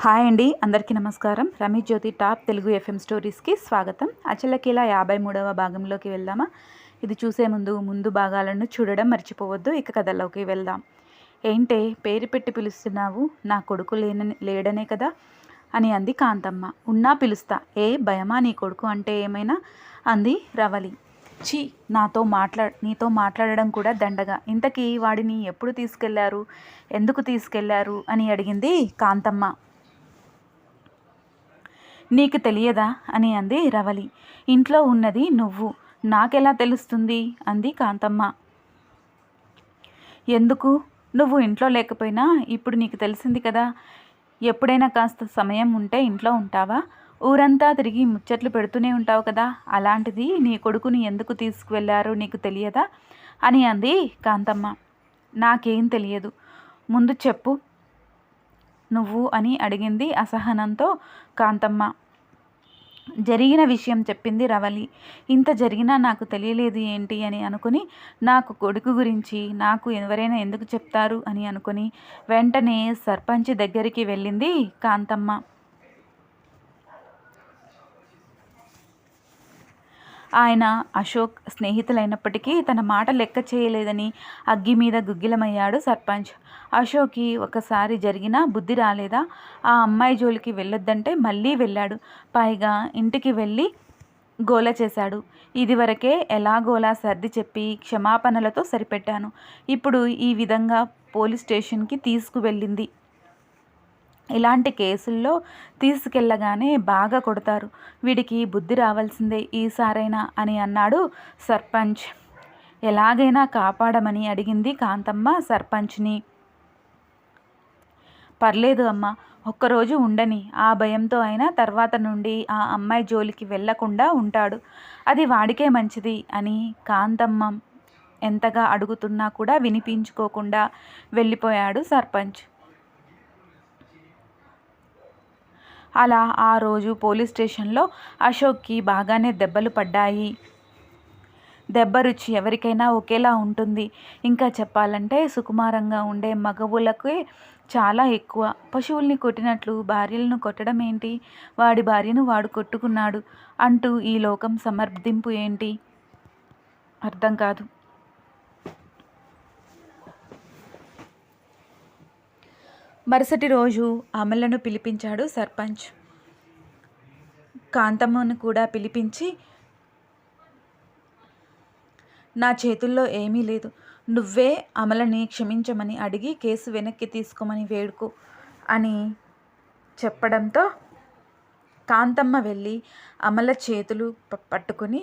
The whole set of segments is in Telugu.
హాయ్ అండి అందరికీ నమస్కారం. రమేష్ జ్యోతి టాప్ తెలుగు ఎఫ్ఎం స్టోరీస్కి స్వాగతం. అచలకిలా యాభై మూడవ భాగంలోకి వెళ్దామా? ఇది చూసే ముందు ముందు భాగాలను చూడడం మర్చిపోవద్దు ఇక కథలోకి వెళ్దాం. ఏంటే పేరు పెట్టి పిలుస్తున్నావు? నా కొడుకు లేనని లేడనే కదా? అని అంది కాంతమ్మ. ఉన్నా పిలుస్తా. ఏ భయమా నీ కొడుకు అంటే ఏమైనా? అంది రవలి. ఛీ నాతో మాట్లా నీతో మాట్లాడడం కూడా దండగా. ఇంతకీ వాడిని ఎప్పుడు తీసుకెళ్ళారు? ఎందుకు తీసుకెళ్ళారు? అని అడిగింది కాంతమ్మ. నీకు తెలియదా? అని అంది రవలి. ఇంట్లో ఉన్నది నువ్వు. నాకెలా తెలుస్తుంది? అంది కాంతమ్మ. ఎందుకు? నువ్వు ఇంట్లో లేకపోయినా ఇప్పుడు నీకు తెలిసింది కదా. ఎప్పుడైనా కాస్త సమయం ఉంటే ఇంట్లో ఉంటావా? ఊరంతా తిరిగి ముచ్చట్లు పెడుతూనే ఉంటావు కదా. అలాంటిది నీ కొడుకుని ఎందుకు తీసుకువెళ్ళారో నీకు తెలియదా? అని అంది కాంతమ్మ. నాకేం తెలియదు. ముందు చెప్పు. నువ్వు అని అడిగింది అసహనంతో కాంతమ్మ. జరిగిన విషయం చెప్పింది రవలి. ఇంత జరిగినా నాకు తెలియలేదు ఏంటి అని అనుకుని నాకు కొడుకు గురించి నాకు ఎవరైనా ఎందుకు చెప్తారు అని అనుకుని వెంటనే సర్పంచ్ దగ్గరికి వెళ్ళింది కాంతమ్మ. ఆయన అశోక్ స్నేహితులైనప్పటికీ తన మాట లెక్క చేయలేదని అగ్గి మీద గుగ్గిలమయ్యాడు సర్పంచ్. అశోక్కి ఒకసారి జరిగినా బుద్ధి రాలేదా? ఆ అమ్మాయి జోలికి వెళ్ళొద్దంటే మళ్ళీ వెళ్ళాడు. పైగా ఇంటికి వెళ్ళి గోల చేశాడు. ఇదివరకే ఎలాగోలా సర్ది చెప్పి క్షమాపణలతో సరిపెట్టాను. ఇప్పుడు ఈ విధంగా పోలీస్ స్టేషన్కి తీసుకువెళ్ళింది. ఇలాంటి కేసుల్లో తీసుకెళ్ళగానే బాగా కొడతారు. వీడికి బుద్ధి రావాల్సిందే ఈసారైనా అని అన్నాడు సర్పంచ్. ఎలాగైనా కాపాడమని అడిగింది కాంతమ్మ సర్పంచ్ని. పర్లేదు అమ్మ ఒక్కరోజు ఉండని. ఆ భయంతో అయినా తర్వాత నుండి ఆ అమ్మాయి జోలికి వెళ్ళకుండా ఉంటాడు. అది వాడికే మంచిది అని కాంతమ్మ ఎంతగా అడుగుతున్నా కూడా వినిపించుకోకుండా వెళ్ళిపోయాడు సర్పంచ్. అలా ఆ రోజు పోలీస్ స్టేషన్లో అశోక్కి బాగానే దెబ్బలు పడ్డాయి. దెబ్బ రుచి ఎవరికైనా ఒకేలా ఉంటుంది. ఇంకా చెప్పాలంటే సుకుమారంగా ఉండే మగవులకే చాలా ఎక్కువ. పశువుల్ని కొట్టినట్లు భార్యలను కొట్టడం ఏంటి? వాడి భార్యను వాడు కొట్టుకున్నాడు అంటూ ఈ లోకం సమర్థింపు ఏంటి? అర్థం కాదు. మరుసటి రోజు అమలను పిలిపించాడు సర్పంచ్. కాంతమ్మను కూడా పిలిపించి నా చేతుల్లో ఏమీ లేదు. నువ్వే అమలని క్షమించమని అడిగి కేసు వెనక్కి తీసుకోమని వేడుకు అని చెప్పడంతో కాంతమ్మ వెళ్ళి అమల చేతులు పట్టుకుని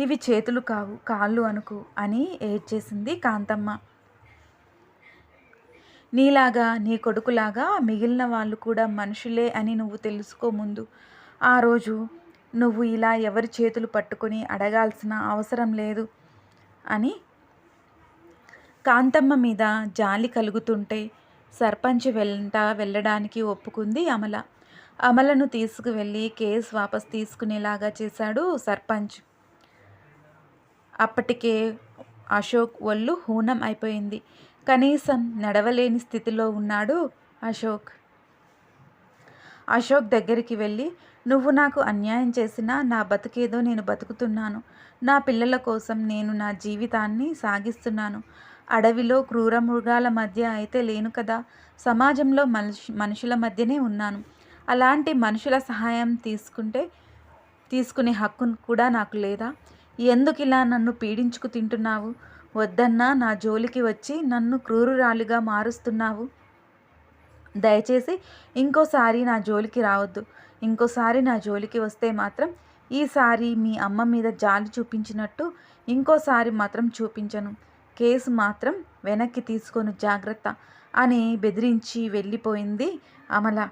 ఇవి చేతులు కావు కాళ్ళు అనుకు అని ఏడ్చేసింది కాంతమ్మ. నీలాగా నీ కొడుకులాగా మిగిలిన వాళ్ళు కూడా మనుషులే అని నువ్వు తెలుసుకో ముందు. ఆ రోజు నువ్వు ఇలా ఎవరి చేతులు పట్టుకొని అడగాల్సిన అవసరం లేదు అని కాంతమ్మ మీద జాలి కలుగుతుంటే సర్పంచ్ వెంట వెళ్ళడానికి ఒప్పుకుంది అమల. అమలను తీసుకువెళ్ళి కేసు వాపస్ తీసుకునేలాగా చేశాడు సర్పంచ్. అప్పటికే అశోక్ ఒళ్ళు హూనం అయిపోయింది. కనీసం నడవలేని స్థితిలో ఉన్నాడు అశోక్. అశోక్ దగ్గరికి వెళ్ళి నువ్వు నాకు అన్యాయం చేసినా నా బతుకేదో నేను బతుకుతున్నాను. నా పిల్లల కోసం నేను నా జీవితాన్ని సాగిస్తున్నాను. అడవిలో క్రూర మృగాల మధ్య అయితే లేను కదా. సమాజంలో మనిషి మనుషుల మధ్యనే ఉన్నాను. అలాంటి మనుషుల సహాయం తీసుకుంటే తీసుకునే హక్కు కూడా నాకు లేదా? ఎందుకు ఇలా నన్ను పీడించుకు తింటున్నావు? వద్దన్నా నా జోలికి వచ్చి నన్ను క్రూరురాలిగా మారుస్తున్నావు. దయచేసి ఇంకోసారి నా జోలికి రావద్దు. ఇంకోసారి నా జోలికి వస్తే మాత్రం ఈసారి మీ అమ్మ మీద జాలి చూపించినట్టు ఇంకోసారి మాత్రం చూపించను. కేసు మాత్రం వెనక్కి తీసుకొని జాగ్రత్త అని బెదిరించి వెళ్ళిపోయింది అమల.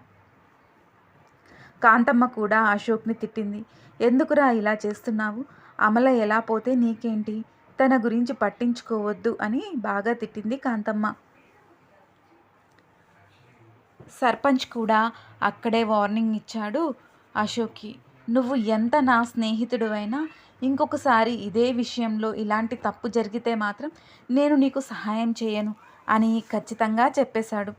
కాంతమ్మ కూడా అశోక్ని తిట్టింది. ఎందుకురా ఇలా చేస్తున్నావు? అమల ఎలా పోతే నీకేంటి? తన గురించి పట్టించుకోవద్దు అని బాగా తిట్టింది కాంతమ్మ. సర్పంచ్ కూడా అక్కడే వార్నింగ్ ఇచ్చాడు అశోక్కి. నువ్వు ఎంత నా స్నేహితుడు అయినా ఇంకొకసారి ఇదే విషయంలో ఇలాంటి తప్పు జరిగితే మాత్రం నేను నీకు సహాయం చేయను అని ఖచ్చితంగా చెప్పేశాడు.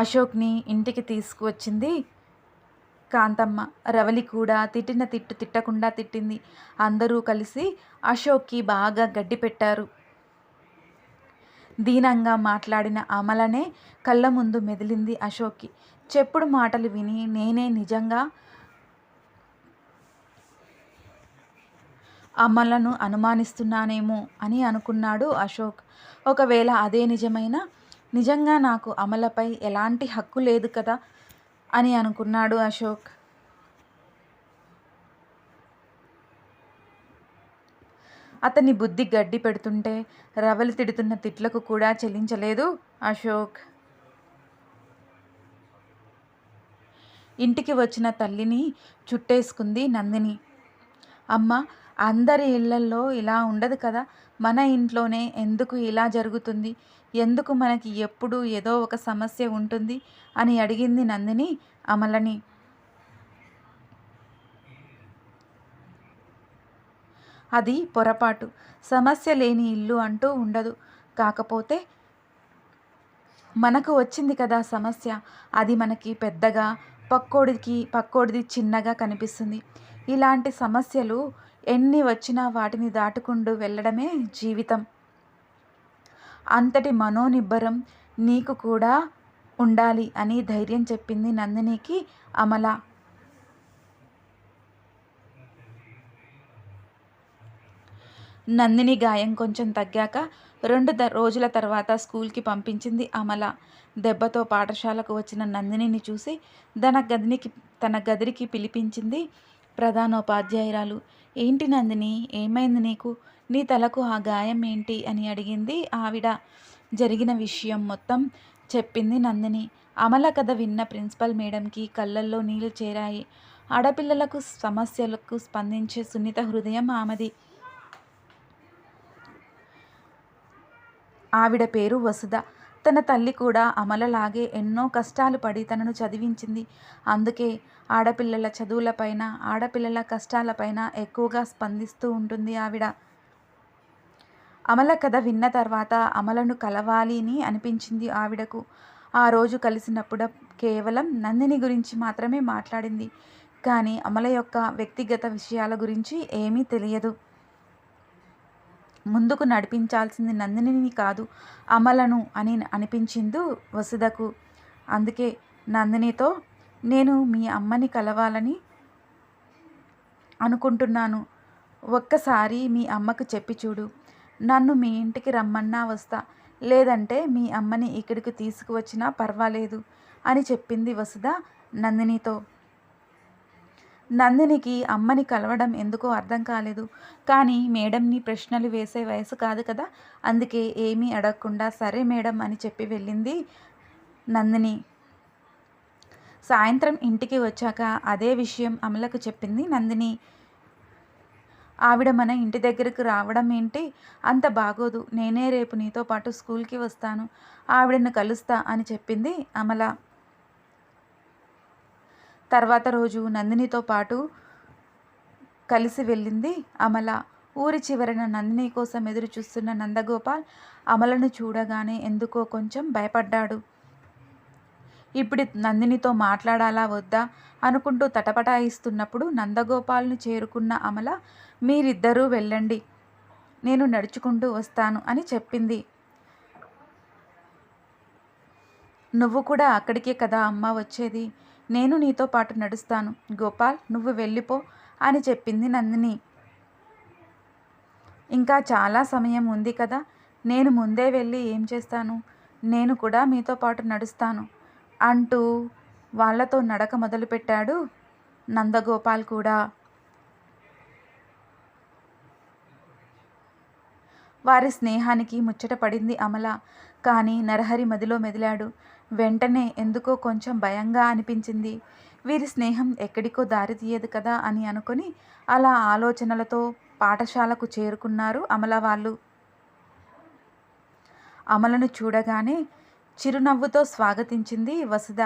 అశోక్ని ఇంటికి తీసుకువచ్చింది కాంతమ్మ రవలి కూడా తిట్టిన తిట్టు తిట్టకుండా తిట్టింది. అందరూ కలిసి అశోక్కి బాగా గడ్డి పెట్టారు. దీనంగా మాట్లాడిన అమలనే కళ్ళ ముందు మెదిలింది అశోక్కి. చెప్పుడు మాటలు విని నేనే నిజంగా అమలను అనుమానిస్తున్నానేమో అని అనుకున్నాడు అశోక్. ఒకవేళ అదే నిజమైన నిజంగా నాకు అమలపై ఎలాంటి హక్కు లేదు కదా అని అనుకున్నాడు అశోక్. అతని బుద్ధి గడ్డి పెడుతుంటే రవలి తిడుతున్న తిట్లకు కూడా చెల్లించలేదు అశోక్. ఇంటికి వచ్చిన తల్లిని చుట్టేసుకుంది నందిని. అమ్మ అందరి ఇళ్ళల్లో ఇలా ఉండదు కదా మన ఇంట్లోనే ఎందుకు ఇలా జరుగుతుంది? ఎందుకు మనకి ఎప్పుడు ఏదో ఒక సమస్య ఉంటుంది అని అడిగింది నందిని అమలని. అది పొరపాటు. సమస్య లేని ఇల్లు అంటూ ఉండదు. కాకపోతే మనకు వచ్చింది కదా సమస్య. అది మనకి పెద్దగా పక్కోడికి పక్కోడిది చిన్నగా కనిపిస్తుంది. ఇలాంటి సమస్యలు ఎన్ని వచ్చినా వాటిని దాటుకుంటూ వెళ్ళడమే జీవితం. అంతటి మనోనిబ్బరం నీకు కూడా ఉండాలి అని ధైర్యం చెప్పింది నందినికి అమల. నందిని గాయం కొంచెం తగ్గాక రెండు ద రోజుల తర్వాత స్కూల్కి పంపించింది అమల. దెబ్బతో పాఠశాలకు వచ్చిన నందినిని చూసి తన గదినికి తన గదిరికి పిలిపించింది ప్రధానోపాధ్యాయురాలు. ఏంటి నందిని? ఏమైంది నీకు? నీ తలకు ఆ గాయం ఏంటి అని అడిగింది ఆవిడ. జరిగిన విషయం మొత్తం చెప్పింది నందిని. అమల కథ విన్న ప్రిన్సిపల్ మేడంకి కళ్ళల్లో నీళ్ళు చేరాయి. ఆడపిల్లలకు సమస్యలకు స్పందించే సున్నిత హృదయం ఆమెది. ఆవిడ పేరు వసుధ. తన తల్లి కూడా అమలలాగే ఎన్నో కష్టాలు పడి తనను చదివించింది. అందుకే ఆడపిల్లల చదువులపైన ఆడపిల్లల కష్టాలపైన ఎక్కువగా స్పందిస్తూ ఉంటుంది ఆవిడ. అమల కథ విన్న తర్వాత అమలను కలవాలి అని అనిపించింది ఆవిడకు. ఆ రోజు కలిసినప్పుడు కేవలం నందిని గురించి మాత్రమే మాట్లాడింది. కానీ అమల యొక్క వ్యక్తిగత విషయాల గురించి ఏమీ తెలియదు. ముందుకు నడిపించాల్సింది నందినిని కాదు అమలను అని అనిపించింది వసుధకు. అందుకే నందినితో నేను మీ అమ్మని కలవాలని అనుకుంటున్నాను. ఒక్కసారి మీ అమ్మకు చెప్పి చూడు. నన్ను మీ ఇంటికి రమ్మన్నా వస్తా. లేదంటే మీ అమ్మని ఇక్కడికి తీసుకువచ్చినా పర్వాలేదు అని చెప్పింది వసుధ నందినితో. నందినికి అమ్మని కలవడం ఎందుకో అర్థం కాలేదు. కానీ మేడంని ప్రశ్నలు వేసే వయసు కాదు కదా. అందుకే ఏమీ అడగకుండా సరే మేడం అని చెప్పి వెళ్ళింది నందిని. సాయంత్రం ఇంటికి వచ్చాక అదే విషయం అమలకు చెప్పింది నందిని. ఆవిడ మన ఇంటి దగ్గరకు రావడం ఏంటి? అంత బాగోదు. నేనే రేపు నీతో పాటు స్కూల్కి వస్తాను. ఆవిడను కలుస్తా అని చెప్పింది అమల. తర్వాత రోజు నందినితో పాటు కలిసి వెళ్ళింది అమల. ఊరి చివరన నందిని కోసం ఎదురు చూస్తున్న నందగోపాల్ అమలను చూడగానే ఎందుకో కొంచెం భయపడ్డాడు. ఇప్పుడు నందినితో మాట్లాడాలా వద్దా అనుకుంటూ తటపటాయిస్తున్నప్పుడు నందగోపాల్ను చేరుకున్న అమల మీరిద్దరూ వెళ్ళండి నేను నడుచుకుంటూ వస్తాను అని చెప్పింది. నువ్వు కూడా అక్కడికే కదా అమ్మ వచ్చేది? నేను నీతో పాటు నడుస్తాను. గోపాల్ నువ్వు వెళ్ళిపో అని చెప్పింది నందిని. ఇంకా చాలా సమయం ఉంది కదా నేను ముందే వెళ్ళి ఏం చేస్తాను? నేను కూడా మీతో పాటు నడుస్తాను అంటూ వాళ్ళతో నడక మొదలుపెట్టాడు నందగోపాల్ కూడా. వారి స్నేహానికి ముచ్చట పడింది అమల కానీ నరహరి మదిలో మెదిలాడు. వెంటనే ఎందుకో కొంచెం భయంగా అనిపించింది. వీరి స్నేహం ఎక్కడికో దారి తీయదు కదా అని అనుకుని అలా ఆలోచనలతో పాఠశాలకు చేరుకున్నారు అమల వాళ్ళు. అమలను చూడగానే చిరునవ్వుతో స్వాగతించింది వసుధ.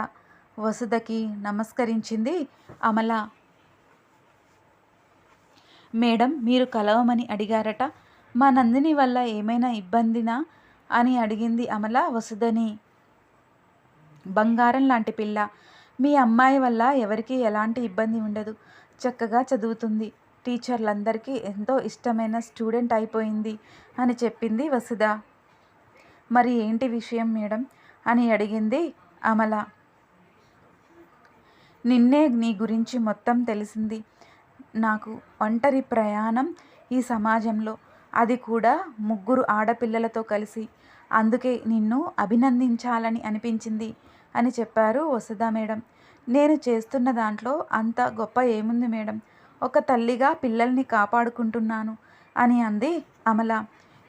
వసుధకి నమస్కరించింది అమల. మేడం మీరు కలవమని అడిగారట. మా నందిని వల్ల ఏమైనా ఇబ్బందినా? అని అడిగింది అమల వసుధని. బంగారం లాంటి పిల్ల. మీ అమ్మాయి వల్ల ఎవరికీ ఎలాంటి ఇబ్బంది ఉండదు. చక్కగా చదువుతుంది. టీచర్లందరికీ ఎంతో ఇష్టమైన స్టూడెంట్ అయిపోయింది అని చెప్పింది వసుధ. మరి ఏంటి విషయం మేడం? అని అడిగింది అమల. నిన్నే నీ గురించి మొత్తం తెలిసింది. నాకు ఒంటరి ప్రయాణం ఈ సమాజంలో. అది కూడా ముగ్గురు ఆడపిల్లలతో కలిసి. అందుకే నిన్ను అభినందించాలని అనిపించింది అని చెప్పారు వసుధ మేడం. నేను చేస్తున్న దాంట్లో అంత గొప్ప ఏముంది మేడం? ఒక తల్లిగా పిల్లల్ని కాపాడుకుంటున్నాను అని అంది అమల.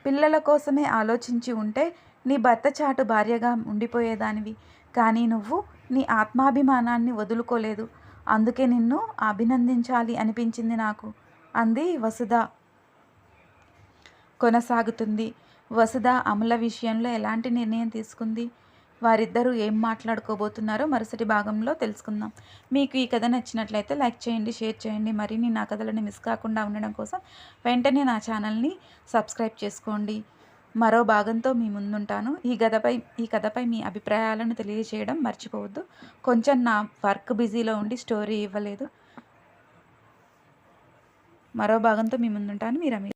పిల్లల కోసమే ఆలోచించి ఉంటే నీ భర్త చాటు భార్యగా ఉండిపోయేదానివి. కానీ నువ్వు నీ ఆత్మాభిమానాన్ని వదులుకోలేదు. అందుకే నిన్ను అభినందించాలి అనిపించింది నాకు. అంది వసుధ. కొనసాగుతుంది. వసుధ అమల విషయంలో ఎలాంటి నిర్ణయం తీసుకుంది? వారిద్దరూ ఏం మాట్లాడుకోబోతున్నారో మరుసటి భాగంలో తెలుసుకుందాం. మీకు ఈ కథ నచ్చినట్లయితే లైక్ చేయండి షేర్ చేయండి. మరిన్ని నా కథలను మిస్ కాకుండా ఉండడం కోసం వెంటనే నా ఛానల్ని సబ్స్క్రైబ్ చేసుకోండి. మరో భాగంతో మీ ముందుంటాను. ఈ కథపై ఈ కథపై మీ అభిప్రాయాలను తెలియజేయడం మర్చిపోవద్దు. కొంచెం నా వర్క్ బిజీలో ఉండి స్టోరీ ఇవ్వలేదు. మరో భాగంతో మీ ముందుంటాను. మీరు